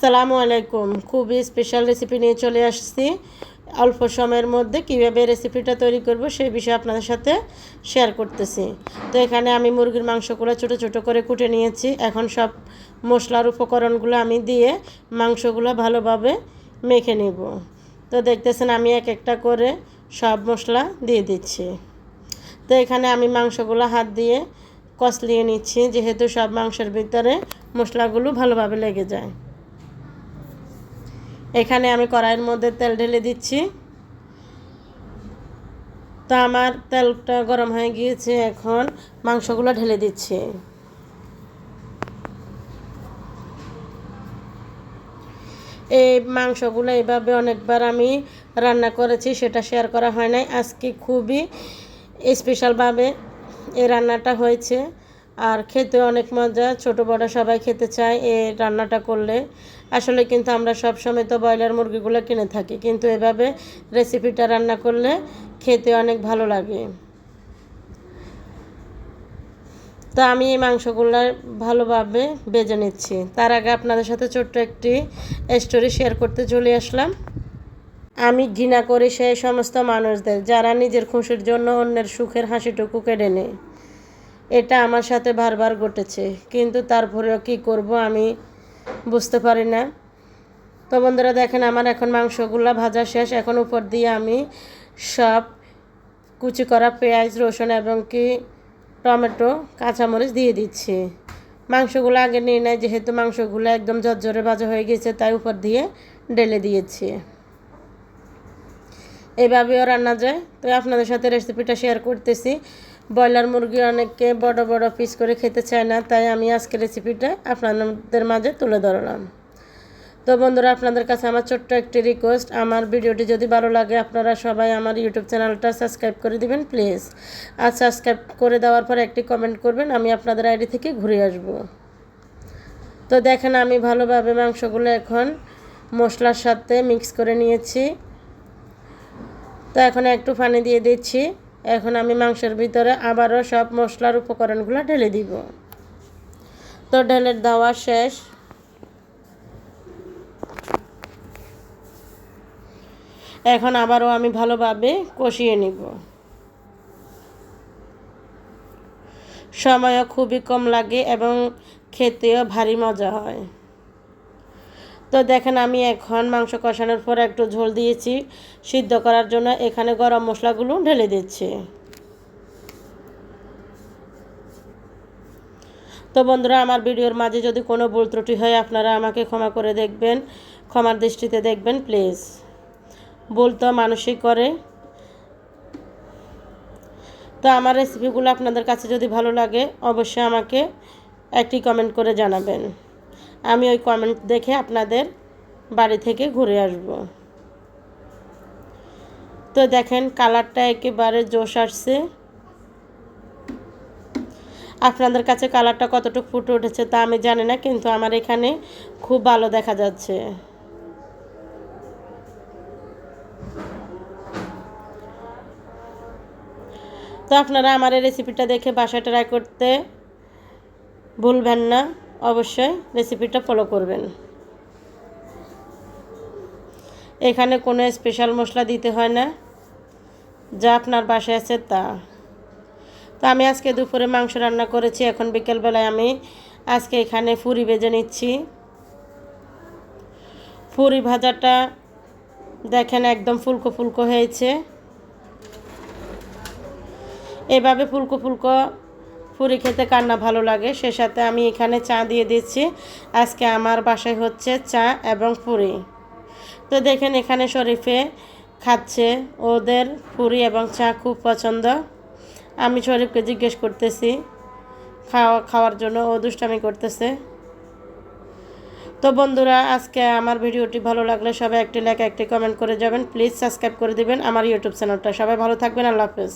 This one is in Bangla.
আসসালামু আলাইকুম। খুবই স্পেশাল রেসিপি নিয়ে চলে আসছি। অল্প সময়ের মধ্যে কীভাবে রেসিপিটা তৈরি করব সেই বিষয়ে আপনাদের সাথে শেয়ার করতেছি। তো এখানে আমি মুরগির মাংসগুলো ছোট ছোট করে কুটে নিয়েছি। এখন সব মশলার উপকরণগুলো আমি দিয়ে মাংসগুলো ভালোভাবে মেখে নিব। তো দেখতেছেন আমি এক একটা করে সব মশলা দিয়ে দিচ্ছি। তো এখানে আমি মাংসগুলো হাত দিয়ে কষলিয়ে নিচ্ছি, যেহেতু সব মাংসের ভিতরে মশলাগুলো ভালোভাবে লেগে যায়। এখানে আমি কড়াইয়ের মধ্যে তেল ঢেলে দিচ্ছি। তো আমার তেলটা গরম হয়ে গিয়েছে, এখন মাংসগুলো ঢেলে দিচ্ছি। এই মাংসগুলো এইভাবে অনেকবার আমি রান্না করেছি, সেটা শেয়ার করা হয় নাই। আজকে খুবই স্পেশালভাবে এই রান্নাটা হয়েছে। আর খেতে অনেক মজা, ছোট বড় সবাই খেতে চায় এই রান্নাটা করলে। আসলে কিন্তু আমরা সব সময় তো ব্রয়লার মুরগিগুলো কিনে থাকি, কিন্তু এভাবে রেসিপিটা রান্না করলে খেতে অনেক ভালো লাগে। তো আমি এই মাংসগুলো ভালোভাবে বেজে নিচ্ছি। তার আগে আপনাদের সাথে ছোট্ট একটি স্টোরি শেয়ার করতে চলে আসলাম। আমি ঘৃণা করি সেই সমস্ত মানুষদের যারা নিজের খুশির জন্য অন্যের সুখের হাসিটুকু কেড়ে নেয়। এটা আমার সাথে বারবার ঘটেছে, কিন্তু তারপরেও কি করব আমি বুঝতে পারি না। তো বন্ধুরা দেখেন, আমার এখন মাংসগুলো ভাজা শেষ। এখন উপর দিয়ে আমি সব কুচি করা পেঁয়াজ, রসুন এবং কি টমেটো, কাঁচামরিচ দিয়ে দিচ্ছি। মাংসগুলো আগে নিয়ে নেয় যেহেতু মাংসগুলো একদম ঝরঝরে ভাজা হয়ে গেছে, তাই উপর দিয়ে ঢেলে দিয়েছি। এভাবেও রান্না যায়। তো আপনাদের সাথে রেসিপিটা শেয়ার করতেছি। ব্রয়লার মুরগি অনেককে বড় বড় পিস করে খেতে চায় না, তাই আমি আজকে রেসিপিটা আপনাদের মাঝে তুলে ধরলাম। তো বন্ধুরা, আপনাদের কাছে আমার ছোট্ট একটি রিকোয়েস্ট আমার ভিডিওটি যদি ভালো লাগে, আপনারা সবাই আমার ইউটিউব চ্যানেলটা সাবস্ক্রাইব করে দিবেন প্লিজ আর সাবস্ক্রাইব করে দেওয়ার পর একটি কমেন্ট করবেন, আমি আপনাদের আইডি থেকে ঘুরে আসব। তো দেখেন, আমি ভালোভাবে মাংসগুলো এখন মশলার সাথে মিক্স করে নিয়েছি। তো এখন একটু পানি দিয়ে দিচ্ছি। এখন আমি মাংসের ভিতরে আবারও সব মশলার উপকরণগুলো ঢেলে দিব। তো ঢেলে দেওয়া শেষ। এখন আবারও আমি ভালোভাবে কষিয়ে নিব। সময়ও খুবই কম লাগে এবং খেতেও ভারী মজা হয়। তো দেখেন আমি এখন মাংস কষানোর পর একটু ঝোল দিয়েছি, সিদ্ধ করার জন্য এখানে গরম মশলাগুলো ঢেলে দিচ্ছি। তো বন্ধুরা, আমার ভিডিওর মাঝে যদি কোনো ভুল ত্রুটি হয়, আপনারা আমাকে ক্ষমা করে দেখবেন, ক্ষমার দৃষ্টিতে দেখবেন, প্লিজ। ভুল তো মানুষই করে। তো আমার রেসিপিগুলো আপনাদের কাছে যদি ভালো লাগে, অবশ্যই আমাকে একটি কমেন্ট করে জানাবেন। আমি ওই কমেন্ট দেখে আপনাদের বাড়ি থেকে ঘুরে আসব। তো দেখেন কালারটা একেবারে জোশ আসছে। আপনাদের কাছে কালারটা কতটুকু ফুটে উঠেছে তা আমি জানি না, কিন্তু আমার এখানে খুব ভালো দেখা যাচ্ছে। তো আপনারা আমার এই রেসিপিটা দেখে বাসায় ট্রাই করতে ভুলবেন না। অবশ্যই রেসিপিটা ফলো করবেন। এখানে কোনো স্পেশাল মশলা দিতে হয় না। যা আপনার বাসায় আছে তা। তো আমি আজকে দুপুরে মাংস রান্না করেছি, এখন বিকেলবেলায় আমি আজকে এখানে ফুরি ভেজে নিচ্ছি। ফুরি ভাজাটা দেখেন একদম ফুলকো ফুলকো হয়েছে। এভাবে ফুলকো ফুলকো পুরি খেতে কান্না ভালো লাগে, সে সাথে আমি এখানে চা দিয়ে দিচ্ছি। আজকে আমার বাসায় হচ্ছে চা এবং পুরি। তো দেখেন এখানে শরীফে খাচ্ছে, ওদের পুরি এবং চা খুব পছন্দ। আমি শরীফকে জিজ্ঞেস করতেছি, খাওয়া, খাওয়ার জন্য ও দুষ্টামি করতেছে। তো বন্ধুরা, আজকে আমার ভিডিওটি ভালো লাগলে সবাই একটি লাইক একটি কমেন্ট করে যাবেন। প্লিজ সাবস্ক্রাইব করে দিবেন আমার ইউটিউব চ্যানেলটা সবাই ভালো থাকবেন, আল্লাহ হাফেজ।